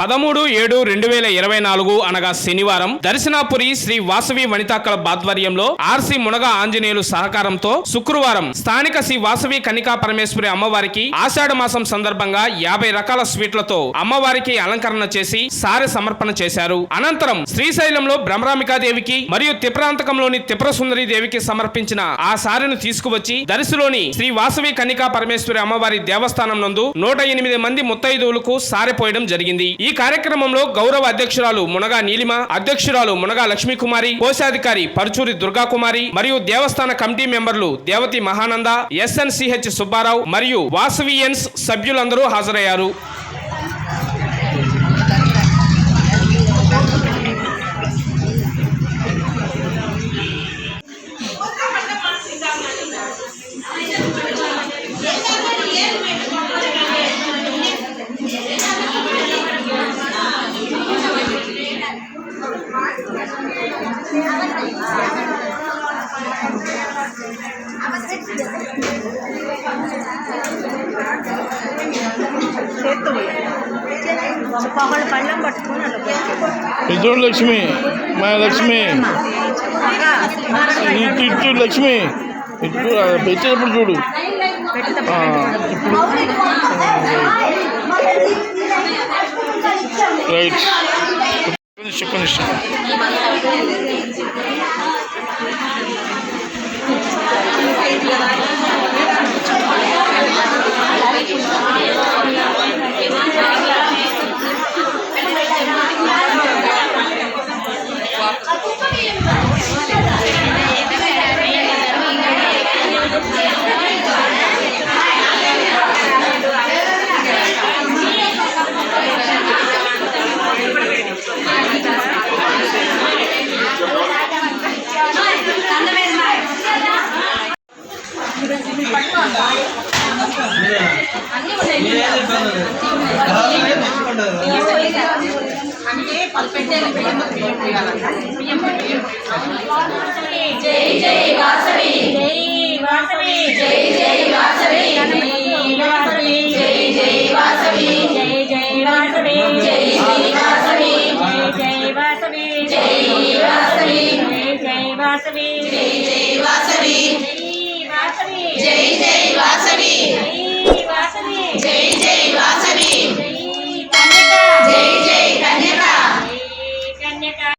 పదమూడు ఏడు రెండు వేల ఇరవై నాలుగు అనగా శనివారం దర్శనాపురి శ్రీ వాసవి వనితా క్లబ్ ఆధ్వర్యంలో ఆర్సి మునగ ఆంజనేయులు సహకారంతో శుక్రవారం స్థానిక శ్రీ వాసవి కనికా పరమేశ్వరి అమ్మవారికి ఆషాఢ మాసం సందర్భంగా యాభై రకాల స్వీట్లతో అమ్మవారికి అలంకరణ చేసి సారె సమర్పణ చేశారు. అనంతరం శ్రీశైలంలో భ్రమరామికాదేవికి మరియు తిప్రాంతకంలోని తిప్రసుందరి దేవికి సమర్పించిన ఆ సారెను తీసుకువచ్చి దర్శిలోని శ్రీ వాసవి కనికా పరమేశ్వరి అమ్మవారి దేవస్థానం నందు నూట ఎనిమిది మంది ముత్తైదువులకు సారెపోయడం జరిగింది. ఈ కార్యక్రమంలో గౌరవ అధ్యక్షురాలు మునగా నీలిమ అధ్యక్షురాలు మునగా లక్ష్మీకుమారి కోశాధికారి పరుచూరి దుర్గాకుమారి మరియు దేవస్థాన కమిటీ మెంబర్లు దేవతి మహానంద ఎస్ఎన్సిహెచ్ సుబ్బారావు మరియు వాసవియన్స్ సభ్యులందరూ హాజరయ్యారు. ఇటు లక్ష్మి మా లక్ష్మి. ఇటు లక్ష్మి ఇటు పెట్టేటప్పుడు చూడు ఇప్పుడు రైట్. ఒక్క నిమిషం జై జై వాసవి